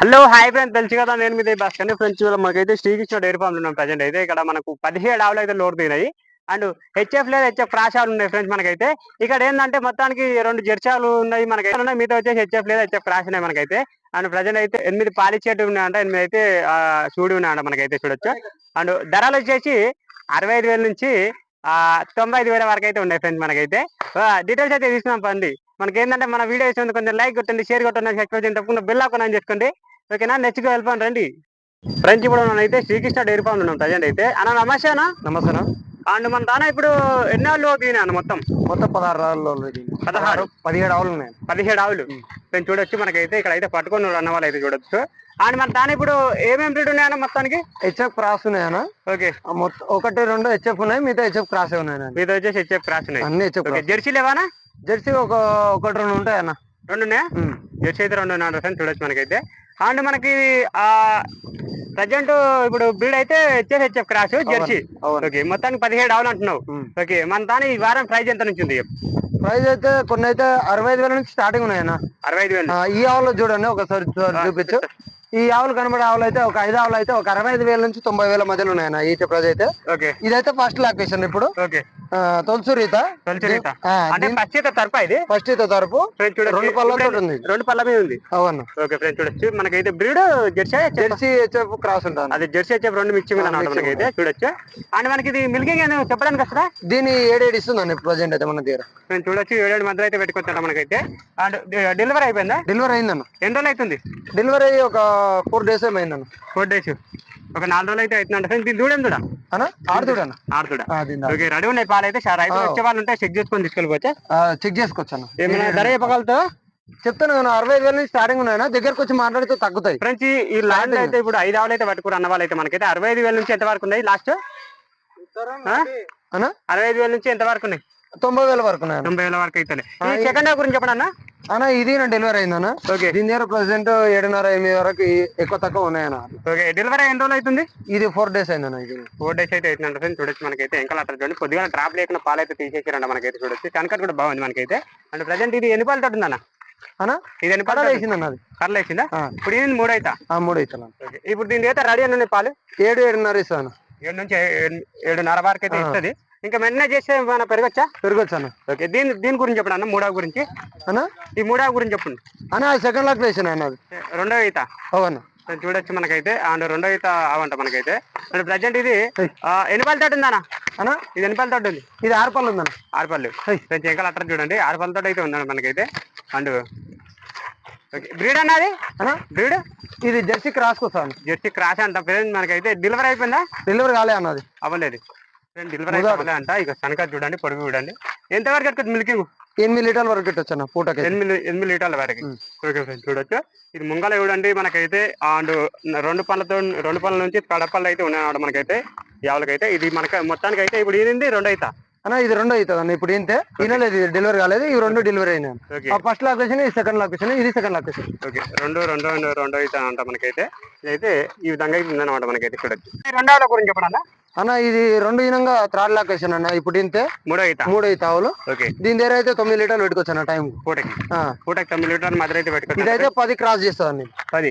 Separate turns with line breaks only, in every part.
Hello hi friends తెలుసు కదా నేను మీద బస్ కానీ ఫ్రెండ్స్ మనకైతే శ్రీకృష్ణ డైరీ ఫామ్ ఉన్నాం ప్రజెంట్ అయితే. ఇక్కడ మనకు పదిహేడు ఆవులు అయితే లోడ్ దిగినాయి అండ్ హెచ్ఎఫ్ లేదు హెచ్ఎఫ్ క్రాష్ ఆవులు ఉన్నాయి ఫ్రెండ్స్ మనకైతే. ఇక్కడ ఏంటంటే మొత్తానికి రెండు జెర్చాలు ఉన్నాయి మనకైతే. మీతో వచ్చేసి హెచ్ఎఫ్ లేదు హెచ్ఎఫ్ క్రాష్ ఉన్నాయి మనకైతే. అండ్ ప్రజెంట్ అయితే ఎనిమిది పాలిచేటు ఉన్నాయంట ఎనిమిది అయితే చూడి ఉన్నాయంట మనకైతే చూడొచ్చు. అండ్ ధరలు వచ్చేసి అరవై ఐదు వేల నుంచి ఆ తొంభై ఐదు వేల వరకు అయితే ఉన్నాయి ఫ్రెండ్స్ మనకైతే. డీటెయిల్స్ అయితే తీసుకున్నాం పండి. మనకి ఏంటంటే మన వీడియో ఇస్తుంది కొంచెం లైక్ కొట్టండి షేర్ కొట్టండి సబ్స్క్రైబ్ చేయండి తప్పకుండా బెల్ ఆకొని అని చేసుకోండి ఓకేనా? నెక్స్ట్ వెళ్ళిపోండి రండి. ఫ్రెండ్స్ ఇప్పుడు మనం అయితే శ్రీకృష్ణ డైరీ ఫామ్ ఉన్నాం ప్రజెంట్ అయితే? అన్న నమస్తే అన్న.
నమస్తే
అండ్ మన దాన ఇప్పుడు ఎన్ని ఆవులు అన్న మొత్తం?
మొత్తం పదహారు రాళ్ళు
పదహారు.
పదిహేడు ఆవులు ఉన్నాయి.
పదిహేడు ఆవులు? ఫ్రెండ్స్ చూడొచ్చు మనకైతే ఇక్కడ అయితే పట్టుకొని అన్న వాళ్ళు అయితే చూడొచ్చు. అండ్ మన దాని ఇప్పుడు ఏమేమి బ్రీడ్ ఉన్నాయన్న మొత్తానికి?
హెచ్ఎఫ్ క్రాస్ ఉన్నాయన్న
ఓకే.
మొత్తం ఒకటి రెండు హెచ్ఎఫ్ ఉన్నాయి మిగతా హెచ్ఎఫ్ క్రాస్ ఉన్నాయి
మీతో వచ్చేసి హెచ్ఎఫ్ క్రాస్ ఉన్నాయి.
అన్ని హెచ్ఎఫ్
జెర్సీ లేవానా
జెర్సీ ఒక ఒకటి రెండు ఉంటాయన్న?
రెండు ఉన్నాయా
ఉమ్.
జెర్సీ అయితే రెండు ఉన్నాయి ఫ్రెండ్స్ చూడొచ్చు మనకైతే. అండ్ మనకి ఆ ప్రజెంట్ ఇప్పుడు బ్రీడ్ అయితే హెచ్ఎఫ్ క్రాస్ జెర్సీ. ఓకే మొత్తానికి పదిహేడు ఆవులు అంటున్నావు. ఓకే మన దాని ఈ వారం ప్రైస్ ఎంత నుంచి ఉంది?
ప్రైస్ అయితే కొన్ని అయితే అరవై ఐదు వేల నుంచి స్టార్టింగ్ ఉన్నాయన్న.
అరవై ఐదు వేలు.
ఈ ఆవులు చూడండి ఒకసారి చూపించు. ఈ ఆవులు కనబడే ఆవులు అయితే ఒక ఐదు ఆవులు అయితే ఒక అరవై ఐదు వేల నుంచి తొంభై వేల మధ్యలో ఉన్నాయన్న ఈ ప్రైస్ అయితే.
ఓకే.
ఇదైతే ఫస్ట్ లొకేషన్ ఇప్పుడు.
ఓకే.
తొలసూరు ఈత.
రీత. అంటే ఫస్ట్ అయితే తరపా ఇది?
ఫస్ట్ ఈత తరపు. రెండు పళ్ళతో ఉంది.
రెండు పళ్ళ మీద ఉంది.
అవును.
ఓకే ఫ్రెండ్స్ చూడొచ్చు. మనకైతే breed Jersey
Jersey HF cross ఉంటుంది.
అది జెర్సీ వచ్చే రెండు మిక్సింగ్ మనకైతే. చూడొచ్చు. అండ్ మనకి ఇది మిల్కింగ్ అనేది చెప్పడానికి వస్తుందా?
దీని ఏడేడు ఇస్తుందండి ప్రజెంట్ అయితే మన దగ్గర.
నేను చూడొచ్చు. ఏడేడు మధ్యలో అయితే పెట్టుకొచ్చాడు మనకైతే. అండ్ డెలివరీ అయిపోయిందా?
డెలివరీ అయిందన్న.
ఎన్ని రోజులు అవుతుంది?
డెలివరీ ఒక ఫోర్ డేస్ ఏమైందన్న
ఫోర్ డేస్. ఒక నాలుగు రోజులు అయితే అవుతుందంట. ఫ్రెండ్స్ దీని దూడం చూడ.
అన్న? ఆడుతుడన్న
ఆడుతుడా ఓకే రెడీ ఉన్నాయి పాలు అయితే సార్ రైతులు వచ్చే వాళ్ళు ఉంటే చెక్ చేసుకొని తీసుకెళ్ళిపోతే.
చెక్ చేసుకోవచ్చు అన్న.
ఏమైనా ధర చెప్పగలుగుతావా?
చెప్తాను కదా అరవై ఐదు వేల నుంచి స్టార్టింగ్ ఉన్నాయన్న దగ్గరకు వచ్చి మాట్లాడితే తగ్గుతాయి.
ఫ్రెండ్స్ ఈ- ల్యాండ్ అయితే ఇప్పుడు ఐదు ఆవులు అయితే పట్టుకుని అన్న వాళ్ళు అయితే మనకైతే. అరవై ఐదు వేల నుంచి ఎంత వరకు ఉన్నాయి? లాస్ట్ అరవై ఐదు వేల నుంచి ఎంత వరకు ఉన్నాయి?
తొంభై వేల వరకు
తొంభై వేల వరకు అయితే సెకండ్ హాఫ్ గురించి చెప్పండి అన్న?
అన్న ఇది నా డెలివరీ అయిందన్న.
ఓకే.
దీని దగ్గర ప్రెసెంట్ ఏడున్నర ఎనిమిది వరకు ఎక్కువ తక్కువ ఉన్నాయన్న.
ఓకే డెలివరీ ఎన్ని రోజులు అవుతుంది?
ఇది ఫోర్ డేస్ అయిందన్న ఇది.
ఫోర్ డేస్ అయితే అవుతుందంట ఫ్రెండ్స్ చూడొచ్చు మనకైతే. ఇంకా అట్లా చూడండి. కొద్దిగా డ్రాప్ లేకుండా పాలు అయితే తీసేసారంట మనకైతే చూడొచ్చు. కనకట్ కూడా బాగుంది మనకైతే. అండ్ ప్రజెంట్ ఇది ఎన్ని పాలు తోటి ఉందన్న?
అన్న
ఇది ఎన్ని పాలు
అది.
కర్రలు వేసిందా. ఇప్పుడు ఇది మూడు అవుతా
ఆ, మూడు అవుతుంది
ఓకే. ఇప్పుడు దీని అయితే రెడీ అని పాలు?
ఏడు ఏడున్నర ఇస్తాను
ఏడు నుంచి ఏడున్నర వరకు అయితే ఇస్తుంది. ఇంకా మెన్న చేస్తే మన పెరగచ్చా?
పెరగచ్చు అన్న.
ఓకే దీని దీని గురించి చెప్పండి అన్న మూడవ గురించి.
అన్న?
ఈ మూడవ గురించి చెప్పండి.
అన్న సెకండ్ లాక్ వేసాను అన్న అది.
రెండవ ఈత.
అవును
చూడొచ్చు మనకైతే. అండ్ రెండో ఈత అవంట మనకైతే. అండ్ ప్రజెంట్ ఇది ఎన్ని పళ్ళ తోటి ఉందన్న?
అన్న?
ఇది ఎన్ని పళ్ళ తోటి ఉంది.
ఇది ఆరు పళ్ళు ఉందన్న.
ఆరు పళ్ళు కొంచెం ఇంకా అట్లా చూడండి. ఆరు పళ్ళతో అయితే ఉందండి మనకైతే. అండ్ బ్రీడ్ అన్నది
అన్న?
బ్రీడ్?
ఇది జెర్సీ క్రాస్ వస్తాను
జెర్సీ క్రాష్ అంట మనకైతే డెలివరీ అయిపోయిందా?
డెలివరీ కాలే అన్నది
అవ్వలేదు. డెలివరీ అయిపోలే అంట? ఇక సనక చూడండి పొడుగు చూడండి. ఎంతవరకు ఎక్కదు మిల్కింగ్
ఎనిమిది లీటర్ల వరకు పెట్టచ్చు అన్న పూటకి
ఎనిమిది ఎనిమిది లీటర్ల వరకు. చూడొచ్చు. ఇది ముంగల చూడండి మనకైతే అండ్ రెండు పళ్ళతో రెండు పళ్ళ నుంచి కడపళ్ళు అయితే ఉన్నాయి మనకైతే యావులకైతే ఇది మనకి మొత్తానికి అయితే ఇప్పుడు ఈనింది రెండు అవుతా
అన్న ఇది రెండో అవుతుంది అన్న ఇప్పుడు ఇంతే వినలేదు ఇది డెలివరీ కాలేదు ఇవి రెండు డెలివరీ ఆ ఫస్ట్ లొకేషన్ ఇది సెకండ్ లొకేషన్ ఇది సెకండ్ లొకేషన్
ఓకే. రెండు రెండు రెండు రెండు అయితే అంట మనకైతే. ఇదైతే ఈ విధంగా అయితే ఉందన్నమాట మనకైతే చూడొచ్చు. రెండవ గురించి చెప్పండి
అన్న ఇది రెండు ఇనంగా థర్డ్ లొకేషన్ అన్న ఇప్పుడు ఇంతే
మూడో ఈత.
మూడు అయితే ఆవులు.
ఓకే.
దీని దగ్గర అయితే తొమ్మిది లీటర్లు పెట్టుకోవచ్చు అన్న టైం
పూటకి? పూటకి తొమ్మిది లీటర్ మధ్య అయితే పెట్టుకోవచ్చు.
ఇదైతే పది క్రాస్ చేస్తుంది అన్ని
పది?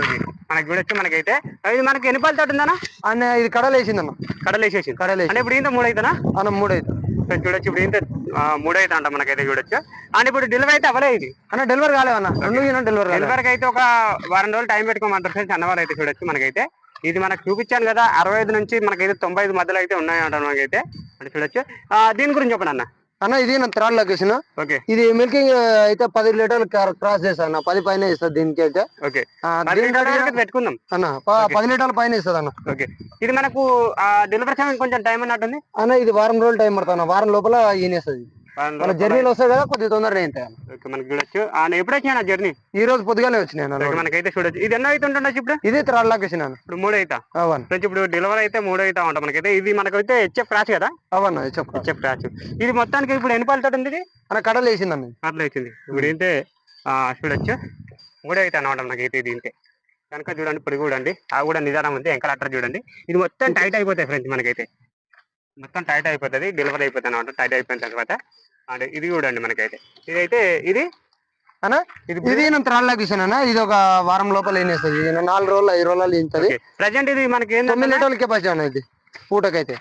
ఓకే. మనకి చూడొచ్చు మనకైతే. ఇది మనకి ఎన్ని పళ్ళు తోటి ఉందన్న?
అన్న ఇది కడలు వేసిందన్న.
కడలు వేసేసింది.
కడలు వేసి
అంటే ఇప్పుడు ఇంత మూడు అవుతానా
అన్న మూడు అయితే
చూడొచ్చు ఇప్పుడు ఇంత ఆ, మూడు అయితే అంట మనకైతే చూడొచ్చు. అండ్ ఇప్పుడు డెలివరీ అయితే అవ్వలేదు ఇది.
అన్న డెలివరీ కాలేవు అన్న రెండు డెలివరీ
డెలివరీకి అయితే ఒక వారం రోజులు టైం పెట్టుకోమంటారు ఫ్రెండ్స్ అన్నవాళ్ళు అయితే చూడొచ్చు మనకైతే. ఇది మనకు చూపించాను కదా అరవై ఐదు నుంచి మనకైతే తొంభై ఐదు మధ్యలో అయితే ఉన్నాయి అంట మనకైతే అంటే చూడొచ్చు. ఆ, దీని గురించి చెప్పండి అన్న.
అన్న ఇది నా థర్డ్ లొకేషన్.
ఓకే.
ఇది మిల్కింగ్ అయితే పది లీటర్లు క్రాస్ చేస్తా అన్న. పది పైన ఇస్తుంది దీనికి అయితే
ఓకే పెట్టుకుందాం.
అన్న పది లీటర్ల పైన ఇస్తుంది అన్న.
ఓకే. ఇది మనకు డెలివరీ కొంచెం టైం అన్నట్టుంది?
అన్న ఇది వారం రోజులు టైం పడుతుంది అన్న. వారం లోపల ఈనేస్తుంది మన జర్నీలో వస్తాయి కదా కొద్దిగా తొందరగా అవుతాయి అన్న
ఓకే మనకి చూడొచ్చు. ఆ, ఎప్పుడు వచ్చినా జర్నీ
ఈ రోజు పొద్దుగానే లోడ్.
మనకైతే చూడొచ్చు. ఇది ఎన్నో అయితే ఉంటుండొచ్చు ఇప్పుడు?
ఇది లొకేషన్ అన్న
ఇప్పుడు మూడు అవుతా
అవన్న
ఫ్రెండ్స్ ఇప్పుడు డెలివరీ అయితే మూడు అవుతా ఉంటాం మనకైతే. ఇది మనకైతే హెచ్ఎఫ్ క్రాష్ కదా?
అవన్న చెప్పు
హెచ్ఎఫ్ క్రాష్ ఇది మొత్తానికి ఇప్పుడు ఎన్ని పాలతో ఉంది ఇది?
అన్న కడలు వేసింది అన్న.
అట్లా వచ్చింది ఇప్పుడు ఏంటే చూడొచ్చు. మూడే అయితే అనమాట మనకైతే ఇది ఇంతే. కనుక చూడండి ఇప్పుడు చూడండి. ఆ కూడా నిదానం ఉంది ఎంకల్ చూడండి. ఇది మొత్తం టైట్ అయిపోతాయి ఫ్రెండ్స్ మనకైతే. మొత్తం టైట్ అయిపోతుంది డెలివరీ అయిపోతుంది అనమాట టైట్ అయిపోయిన తర్వాత. అండ్ ఇది చూడండి మనకైతే. ఇదైతే ఇది
అన్న
ఇది
ఇది నేను ఇది ఒక వారం లోపల ఏనేస్తుంది ఇది నాలుగు రోజులు ఐదు రోజులు ఇంతది
ప్రజెంట్ ఇది మనకి
తొమ్మిది లీటర్ల కెపాసిటీ అన్న ఇది పూటకైతే.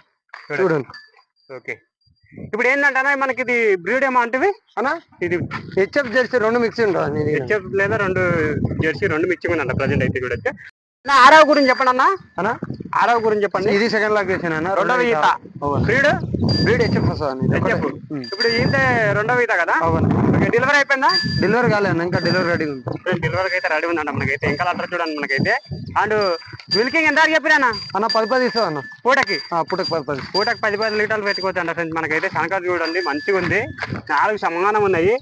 చూడండి.
ఓకే. ఇప్పుడు ఏంటంటే మనకి ఇది బ్రీడ్ ఏమో అంటే
అన్న
ఇది
హెచ్ఎఫ్ జెర్సీ రెండు మిక్సీ ఉంటుంది ఇది.
హెచ్ఎఫ్ లేదా రెండు జెర్సీ రెండు మిక్సింగ్ ఉందంట ప్రజెంట్ అయితే చూడొచ్చు. ఆరవ గురించి చెప్పండి అన్న?
అన్న
ఆరవ గురించి చెప్పండి.
ఇది సెకండ్ లాక్ వేసాను అన్న.
రెండవ ఈత. బ్రీడ్
బ్రీడ్ హెచ్ఎఫ్ వస్తుంది.
ఇప్పుడు ఈత రెండవ ఈత కదా?
అవును.
ఓకే డెలివరీ అయిపోయిందా?
డెలివరీ కాలేదు అన్న ఇంకా డెలివరీ రెడీ ఉంది.
డెలివరీకి అయితే రెడీ ఉందంట మనకైతే. ఇంకా అట్లా చూడండి మనకైతే. అండ్ మిల్కింగ్ ఎంత చెప్పినా
అన్న? పది పది ఇస్తావు అన్న?
పూటకి?
ఆ, పూటకి పది పది
పూటకి పది పది లీటర్లు పెట్టుకోవచ్చు అంట ఫ్రెండ్స్ మనకైతే. శనకాలు చూడండి మంచిగా ఉంది నాలుగు సమానం ఉన్నాయి.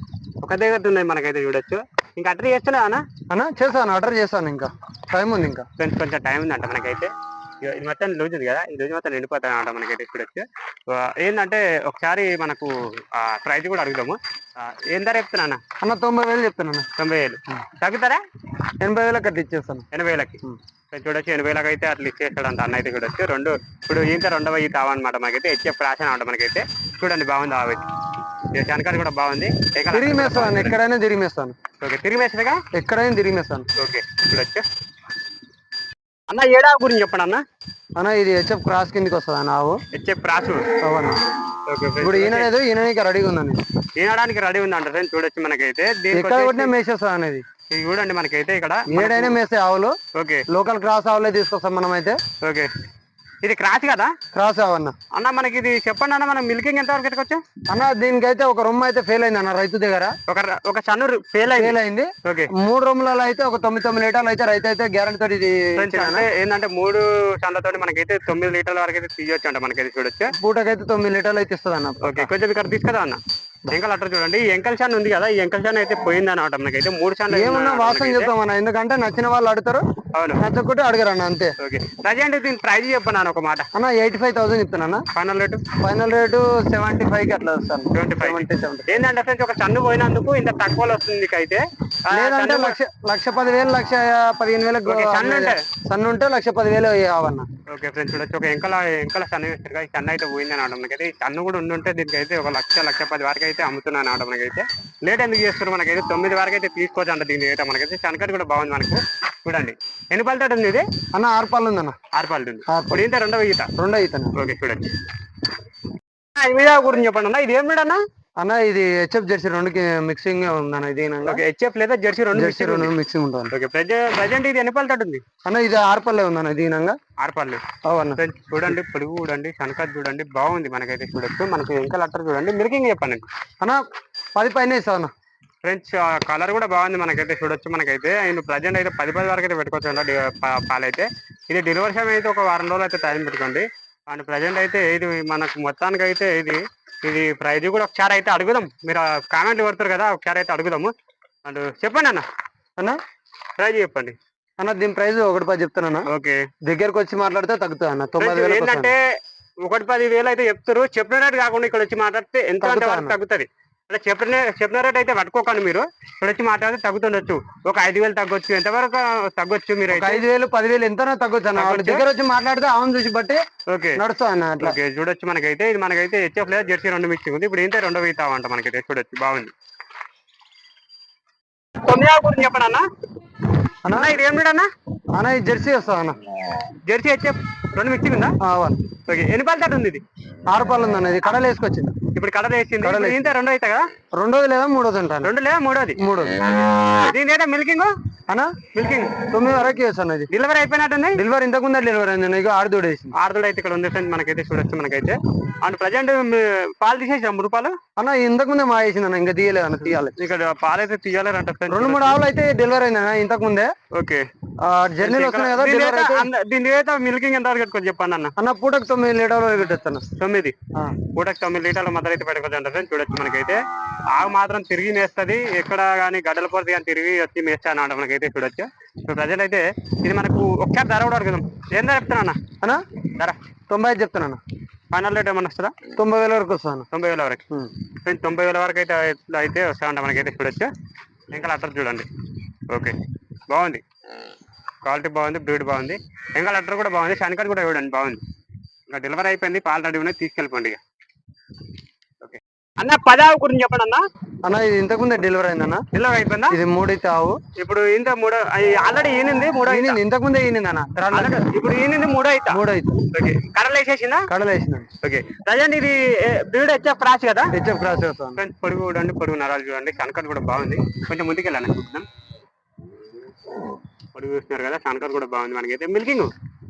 ఒక దగ్గర ఉన్నాయి మనకైతే చూడొచ్చు. ఇంకా అట్రీ చేస్తున్నా అన్న?
అన్న చేస్తాను ఆర్డర్ చేస్తాను ఇంకా. టైం ఉంది ఇంకా.
ఫ్రెండ్స్ కొంచెం టైం ఉందంట మనకైతే. ఇది మొత్తం లూజ్ ఉంది కదా ఈ లూజ్ మొత్తం నిండిపోతాయి అనమాట మనకైతే చూడొచ్చు ఆ, ఏంటంటే ఒకసారి మనకు ప్రైజ్ కూడా అడుగుదాము. ఏం ధర చెప్తున్నా అన్న?
తొంభై వేలు చెప్తాను అన్న.
తొంభై వేలు. తగ్గుతారా?
ఎనభై వేలకు అట్లా ఇచ్చేస్తాను.
ఎనభై వేలకి. చూడొచ్చు ఎనభై వేలకి అయితే అట్లా ఇచ్చేస్తాడంట అన్న అయితే చూడొచ్చు. రెండు ఇప్పుడు ఈత రెండవ ఈత అవన్నమాట మనకైతే హెచ్ఎఫ్ రాసిన అనమాట మనకైతే. చూడండి బాగుంది ఆవి శనకారు కూడా బాగుంది. ఏకలా-
తిరిగి మేస్తాను అన్న ఎక్కడైనా తిరిగి మేస్తాను
ఓకే తిరిగి వేసేదిగా
ఎక్కడైనా తిరిగి మేస్తాను
ఓకే చూడొచ్చు అన్న ఏడా గురించి చెప్పండి అన్న?
అన్న ఇది హెచ్ఎఫ్ క్రాస్ కిందకి వస్తుంది అన్న ఆవు.
హెచ్ఎఫ్ రాసు
అవును?
ఓకే
ఇప్పుడు ఈయన లేదు ఈయనకి రెడీగా ఉందండి
తినడానికి రెడీ ఉంది ఫ్రెండ్స్ చూడొచ్చు మనకైతే.
ఎక్కడ కొట్టినా మేసేస్తుంది అనేది.
ఇది చూడండి మనకైతే ఇక్కడ.
ఏడైనా మేసే ఆవులు.
ఓకే.
లోకల్ క్రాస్ ఆవులే తీసుకొస్తాం మనం అయితే
ఓకే. ఇది క్రాస్ కదా?
క్రాస్ ఆవు అన్న
మనకి ఇది చెప్పండి అన్న మనం మిల్కింగ్ ఎంత వరకు ఎట్టుకోవచ్చు
అన్న దీనికైతే ఒక రొమ్ము అయితే ఫెయిల్ అయింది అన్న రైతు దగ్గర.
ఒక ఒక సన్ను ఫెయిల్ అయింది.
ఫెయిల్ అయింది.
ఓకే.
మూడు రొమ్ములలో అయితే ఒక తొమ్మిది తొమ్మిది లీటర్లు అయితే రైతు అయితే గ్యారంటీ తోటి
ఏంటంటే మూడు చందతోటి మనకైతే తొమ్మిది లీటర్ల వరకు అయితే తీయొచ్చు అంట మనకైతే చూడొచ్చు.
పూటకైతే తొమ్మిది లీటర్లు అయితే ఇస్తుంది అన్న
ఓకే కొంచెం ఇక్కడ తీసుకురా అన్న. ఎంకల్ అట్లా చూడండి. ఈ ఎంకల్ చాన్ ఉంది కదా ఈ ఎంకల్ చాన్ అయితే పోయింది అనమాట మనకైతే. మూడు చాన్
ఏమున్నా వాసన చెప్తాం అన్న. ఎందుకంటే నచ్చిన వాళ్ళు అడుగుతారు
అవును.
నచ్చకుంటే అడగరు అన్న అంతే.
ఓకే. ప్రజెంట్ దీని ప్రైజ్ చెప్పన్నాను ఒక మాట.
అన్న ఎయిటీ ఫైవ్ థౌసండ్ చెప్తాను
final rate?
Final rate seventy ఫైవ్కి అట్లా వస్తాను.
ఫైవ్. ఏంటంటే ఫ్రెండ్స్ ఒక సన్ను పోయినందుకు ఇంత తక్కువలో వస్తుంది మీకు అయితే
లేదంటే లక్ష లక్ష పదివేలు లక్ష పదిహేను వేలకు
సన్న ఉంటే?
సన్న ఉంటే లక్ష పదివేలు కావన్న
ఓకే ఫ్రెండ్స్ చూడొచ్చు. ఒక ఎంకల ఎంకల సన్న వేస్తారు కదా ఈ సన్న అయితే పోయింది అని అనడం మనకైతే. ఈ సన్ను కూడా ఉండుంటే దీనికి అయితే ఒక లక్ష లక్ష పది వరకు అయితే అమ్ముతున్నాను అనడం మనకైతే. లేట్ ఎందుకు చేస్తారు మనకైతే? తొమ్మిది వరకు అయితే తీసుకోవచ్చు అంట దీనికి అయితే మనకైతే. శనకటి కూడా బాగుంది మనకు. చూడండి. ఎన్ని పళ్ళతో ఉంది ఇది?
అన్న ఆరు పళ్ళు ఉందన్న.
ఆరు పళ్ళు ఉంది. ఇప్పుడు ఇంత రెండవ ఈత?
రెండో ఇతను
ఓకే చూడండి. మీద గురించి చెప్పండి అన్న. ఇది ఏం అన్న?
అన్న ఇది హెచ్ఎఫ్ జెర్సీ రెండుకి మిక్సింగ్ ఉందన్న ఇది
ఓకే హెచ్ఎఫ్ లేదా జెర్సీ రెండు
జెర్సీ రెండు మిక్సింగ్ ఉంటుంది
ఓకే ప్రజెంట్ ఇది ఎన్ని పళ్ళతో ఉంది
అన్న ఇది ఆరు పళ్ళే ఉందన్న దీనంగా
ఆరు పళ్ళు.
అవున్న
ఫ్రెండ్స్ చూడండి పొడుగు చూడండి శనకట్ చూడండి బాగుంది మనకైతే చూడొచ్చు. మనకి ఇంకా లెటర్ చూడండి మిల్కింగ్ చెప్పండి.
అన్న పది పైన ఇస్తావు అన్న.
ఫ్రెండ్స్ కలర్ కూడా బాగుంది మనకైతే చూడొచ్చు మనకైతే. అండ్ ప్రజెంట్ అయితే పది పది వరకు అయితే పెట్టుకోవచ్చు పాలైతే. ఇది డెలివరీ టైం అయితే ఒక వారం రోజులు అయితే టైం పెట్టుకోండి. అండ్ ప్రజెంట్ అయితే ఇది మనకు మొత్తానికి అయితే ఇది ఇది ప్రైజ్ కూడా ఒకసారి అయితే అడుగుదాం. మీరు కామెంట్లు కొడతారు కదా ఒకసారి అయితే అడుగుదాము. అండ్ చెప్పండి అన్న.
అన్న?
ప్రైజ్ చెప్పండి.
అన్న దీని ప్రైస్ ఒకటి పది చెప్తానన్న
ఓకే.
దగ్గరకు వచ్చి మాట్లాడితే తగ్గుతుంది అన్న.
ఫ్రెండ్స్
వేలకు
ఏంటంటే ఒకటి పది వేలు అయితే చెప్తారు. చెప్పిన రేటు కాకుండా ఇక్కడ వచ్చి మాట్లాడితే ఎంత అంత
తగ్గుతా
వరకు. తగ్గుతుంది. అంటే చెప్పిన చెప్పిన రేట్ అయితే పట్టుకోకండి మీరు. ఇక్కడ వచ్చి మాట్లాడితే తగ్గుతుండొచ్చు. ఒక ఐదు వేలు తగ్గొచ్చు. ఎంతవరకు తగ్గొచ్చు మీరు
ఐదు వేలు పదివేలు ఎంతనో తగ్గొచ్చు అన్న. వాళ్ళ? దగ్గర వచ్చి మాట్లాడితే ఆవును చూసి బట్టి
ఓకే.
నడుస్తా అన్న
ఓకే చూడొచ్చు మనకైతే. ఇది మనకైతే హెచ్ఎఫ్ లేదా జెర్సీ రెండు మిక్సింగ్ ఉంది. ఇప్పుడు ఏంటంటే రెండో వీతావంట మనకైతే. చూడొచ్చు బాగుంది. తొమ్మిది గురించి చెప్పండి అన్న.
అన్న?
ఇది ఏం అన్న?
అన్న ఇది జెర్సీ వస్తుంది అన్న.
Jersey HF. రెండు మిక్సింగ్ ఉందా?
అవును
ఓకే ఎన్ని పళ్ళ ఉంది ఇది?
ఆరు పళ్ళు ఉందన్న ఇది కడలు వేసుకొచ్చింది.
ఇప్పుడు కడలు వేసింది.
కడలు
ఇంత రెండో అయితే కదా?
రెండోది లేదా మూడోది ఉంటాను
రెండు లేదా మూడోది?
మూడోది.
దీని ఏంటో మిల్కింగ్?
అన్న?
మిల్కింగ్.
తొమ్మిది వరకు వేస్తాను ఇది.
డెలివరీ అయిపోయినట్టుంది?
డెలివరీ ఇంతకు ముందే డెలివరీ అయింది ఇక ఆరు దూడేసింది
ఆరుదోడు అయితే ఇక్కడ ఉంది ఫ్రెండ్ మనకైతే చూడొచ్చు మనకైతే. అండ్ ప్రజెంట్ పాలు తీసేసాం మూడు రూపాయలు
అన్న ఇంతకు ముందే మా వేసింది అన్న ఇంకా తీయలేదు అన్న తీయాలి.
ఇక్కడ పాలు అయితే తీయాలంట ఫ్రెండ్
రెండు మూడు ఆవులు అయితే డెలివరీ అయింది అన్న ఇంతకు ముందే.
ఓకే.
జర్నీలు వస్తున్నాయి కదా
దీని మిల్కింగ్ ఎంత వరకు పెట్టుకోవచ్చు చెప్పండి అన్న.
అన్న పూటకు తొమ్మిది లీటర్లు పెట్టేస్తాను.
తొమ్మిది? పూటకి తొమ్మిది లీటర్ల మధ్య అయితే పెట్టుకోవచ్చు అంట చూడొచ్చు మనకైతే. ఆవు మాత్రం తిరిగి మేస్తుంది ఎక్కడ కానీ గడ్డల పొరది కానీ తిరిగి వచ్చి మేస్తా అన్నమాట మనకైతే చూడొచ్చు. ఇప్పుడు ప్రజెంట్ అయితే ఇది మనకు ఒకసారి ధర కూడా అడుగుదాం. ఏం ధర చెప్తున్నా అన్న?
అన్న?
ధర?
తొంభై ఐదు చెప్తాను అన్న.
ఫైనల్ రేట్ ఏమన్నా వస్తుందా?
తొంభై వేల వరకు వస్తాను
తొంభై వేల వరకు. తొంభై వేల వరకు అయితే అయితే వస్తామంట మనకైతే చూడొచ్చు. ఇంకా లెటర్ చూడండి. ఓకే. బాగుంది. క్వాలిటీ బాగుంది బ్రీడ్ బాగుంది. ఇంకా లెటర్ కూడా బాగుంది శనికట్ కూడా చూడండి బాగుంది. ఇంకా డెలివరీ అయిపోయింది పాలు రెడీ ఉన్నాయి తీసుకెళ్ళిపోండి ఇక. అన్న పదావు గురించి చెప్పండి అన్న.
అన్న ఇది ఇంతకు ముందే డెలివరీ అయిందన్న
డెలివరీ అయిపోయిందా?
ఇది మూడైతే ఆవు.
ఇప్పుడు ఇంత మూడో ఆల్రెడీ ఈనింది మూడో.
ఈనింది ఇంతకు ముందే ఈనింది అన్న.
ఇప్పుడు ఈనింది మూడో అయితే.
మూడైతే
ఓకే. కర్రలు వేసేసిందా?
కడలు వేసిన.
ఓకే. ప్రజెంట్ ఇది బ్రీడ్ హెచ్ఎఫ్ క్రాస్ కదా?
హెచ్ఎఫ్ క్రాస్
పొడుగు చూడండి పొడుగు నరాలు చూడండి. కనకట్ కూడా బాగుంది. కొంచెం ముందుకు వెళ్ళాలి చూద్దాం పొడుగు చూస్తున్నారు కదా కనకట్ కూడా బాగుంది మనకైతే. మిల్కింగ్?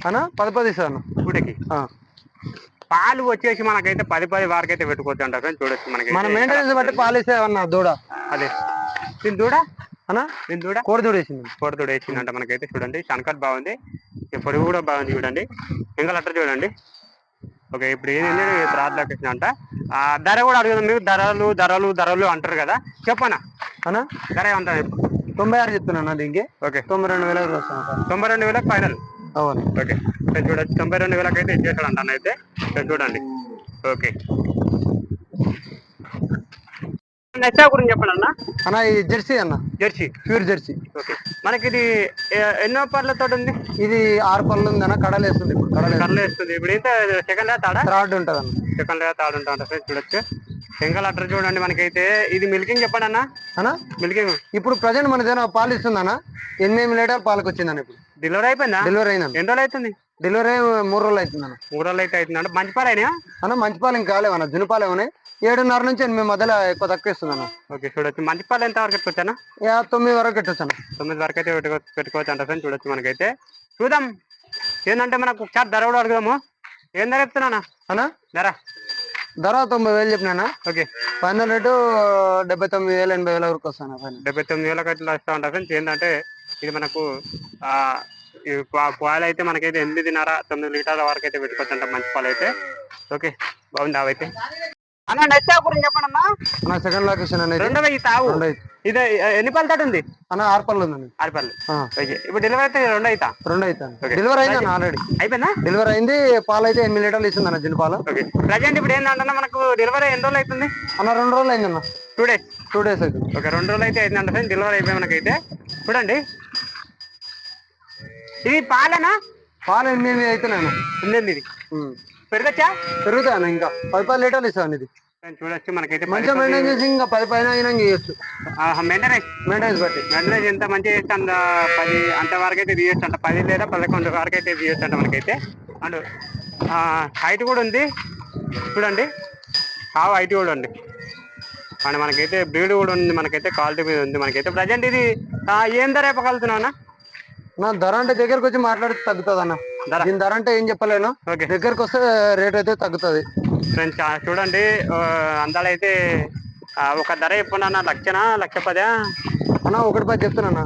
అన్న పది పది ఇస్తా అన్న.
పూటకి
ఆ.
పాలు వచ్చేసి మనకైతే పది పది వరకు అయితే పెట్టుకోవచ్చు ఫ్రెండ్స్ చూడొచ్చు మనకి
మన మెయింటెనెన్స్ బట్టి పాలిస్తే అన్న దూడ?
అదే. దీని దూడ?
అన్న
దీని దూడ?
కోడి దూడ వేసింది.
కోరతోడు వేసిందంట మనకైతే చూడండి. కనకట్ బాగుంది. పొడుగు కూడా బాగుంది చూడండి. ఇంకా లెటర్ చూడండి. ఓకే ఇప్పుడు ఏంటంటే త్రాడ్ లొకేషన్ అంట. ఆ ధర కూడా అడుగుదాం మీరు ధరలు ధరలు ధరలు అంటారు కదా. చెప్పనా
అన్న?
ధర ఏమంటారు?
తొంభై ఆరు చెప్తున్నా దీనికి?
ఓకే.
తొంభై రెండు వేలకు వస్తాను
తొంభై రెండు వేలకు ఫైనల్.
అవును.
ఓకే. ఇక్కడ చూడొచ్చు. తొంభై రెండు వేలకు అయితే ఇచ్చేసాడు అంట అయితే. ఇక్కడ చూడండి. ఓకే. నచ్చా గురించి చెప్పండి అన్న.
అన్న ఇది జెర్సీ అన్న.
జెర్సీ.
Pure Jersey.
ఓకే. మనకి ఇది ఎన్నో పర్లతో ఉంది
ఇది ఆరు పళ్ళు ఉంది అన్న కడలు వేస్తుంది ఇప్పుడు కడలు
కర్రలు వేస్తుంది ఇప్పుడు అయితే సెకండ్ తాడా
థర్డ్ ఉంటుంది అన్న
సెకండ్ తాడు ఉంటా ఫ్రెండ్స్ చూడొచ్చు. సింగల్ అటర్ చూడండి మనకైతే. ఇది మిల్కింగ్ చెప్పండి అన్న?
అన్న
మిల్కింగ్
ఇప్పుడు ప్రజెంట్ మన దగ్గర పాలు ఇస్తుంది అన్న ఎనిమిది లీటర్ పాలకు వచ్చిందన్న ఇప్పుడు.
డెలివరీ అయిపోయిందా?
డెలివరీ అయిందన్న
ఎన్ని రోజులు అవుతుంది?
డెలివరీ మూడు రోజులు అవుతుంది అన్న
మూడు రోజులు అయితే అవుతుంది అంటే మంచి పాలు అయినా
అన్న మంచి పాలు ఇంకా కాలేవు అన్న జును పాలు ఏమన్నాయి ఏడున్నర నుంచి ఎనిమిది మధ్యలో ఎక్కువ తక్కువ ఇస్తుంది అన్న
ఓకే చూడొచ్చు. మంచి పాలు ఎంత వరకు పెట్టుకోవచ్చా
యా, తొమ్మిది వరకు పెట్టొచ్చు అన్న
తొమ్మిది వరకు అయితే పెట్టుకో పెట్టుకోవచ్చు అంట ఫ్రెండ్స్. చూడొచ్చు మనకైతే. చూద్దాం. ఏంటంటే మనకు ఒకసారి ధర కూడా అడుగుదాము. ఏం ధర చెప్తున్నానా
అన్న?
ధర.
ధర తొంభై వేలు చెప్పినా
ఓకే.
ఫైనల్ రేటు డెబ్బై తొమ్మిది వేలు ఎనభై వేల వరకు వస్తాను ఫైనల్
డెబ్బై తొమ్మిది వేలకు అయితే వస్తా ఉంటా ఫ్రెండ్స్ ఏంటంటే ఇది మనకు ఆ ఈ పాలు అయితే మనకైతే ఎనిమిదిన్నర తొమ్మిది లీటర్ల వరకు అయితే పెట్టుకోవచ్చు అంట మంచి పాలు అయితే. ఓకే. బాగుంది అవైతే? అన్న నచ్చా గురించి చెప్పండి అన్న.
అన్న సెకండ్ లొకేషన్ అనేది
రెండవ ఈ తావు.
రెండు అయితే
ఇది ఎన్ని పళ్ళు తోటి ఉంది?
అన్న ఆరు పళ్ళు ఉందండి.
ఆరు పళ్ళు
ఆ,
ఓకే. ఇప్పుడు డెలివరీ అయితే రెండు అవుతా
రెండు
Okay.
డెలివరీ అయింది అన్న ఆల్రెడీ
అయిపోయిందా?
డెలివరీ అయింది పాలు అయితే ఎనిమిది లీటర్లు ఇస్తుంది అన్న జిన్ పాలు.
ఓకే. ప్రజెంట్ ఇప్పుడు ఏంటంటే మనకు డెలివరీ ఎన్ని రోజులు అవుతుంది
అన్న రెండు రోజులు అయింది అన్న.
టూ డేస్
టూ డేస్ అయితే
ఓకే రెండు రోజులు అయితే అయిందంట ఫ్రెండ్స్ డెలివరీ అయిపోయి మనకైతే. చూడండి. ఇది పాలనా?
పాలు ఎనిమిది అవుతున్నాయి
ఇది పెరగచ్చా?
పెరుగుతాయి అన్న ఇంకా. పది పది లీటర్లు ఇస్తాను ఇది.
చూడొచ్చు మనకైతే
మంచిగా మెయింటైన్ చేసి ఇంకా పది పైన అయినా చేయొచ్చు.
మెయింటెనెన్స్
మెయింటైన్స్ బట్టి.
మెయింటెనెన్స్ ఎంత మంచిగా చేస్తే అంత పది అంత వరకు అయితే తీయొచ్చు అంట. పది లేదా పదకొండు వరకు అయితే తీయొచ్చు అంట మనకైతే. అండ్ హైట్ కూడా ఉంది. చూడండి. హావ్ హైట్ కూడా ఉంది. అండ్ మనకైతే బ్రీడ్ కూడా ఉంది. మనకైతే క్వాలిటీ మీద ఉంది. మనకైతే ప్రజెంట్ ఇది ఏం ధర చెప్పగలుగుతున్నావునా
నా ధర అంటే దగ్గరకు వచ్చి మాట్లాడితే తగ్గుతుంది అన్న? దీని ధర అంటే ఏం చెప్పలేను.
ఓకే.
దగ్గరకు వస్తే రేట్ అయితే తగ్గుతుంది.
ఫ్రెండ్స్ చూడండి అందాలైతే ఆ, ఒక ధర చెప్పున్నా లక్షనా లక్ష పదా?
అన్న ఒకటి పది చెప్తున్నా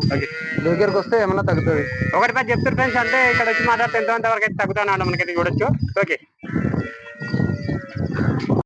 దగ్గరకు వస్తే ఏమన్నా తగ్గుతుంది.
ఒకటి పది చెప్తారు ఫ్రెండ్స్ అంటే ఇక్కడ వచ్చి మాట్లాడితే వరకు అయితే తగ్గుతాను మనకైతే చూడొచ్చు. ఓకే.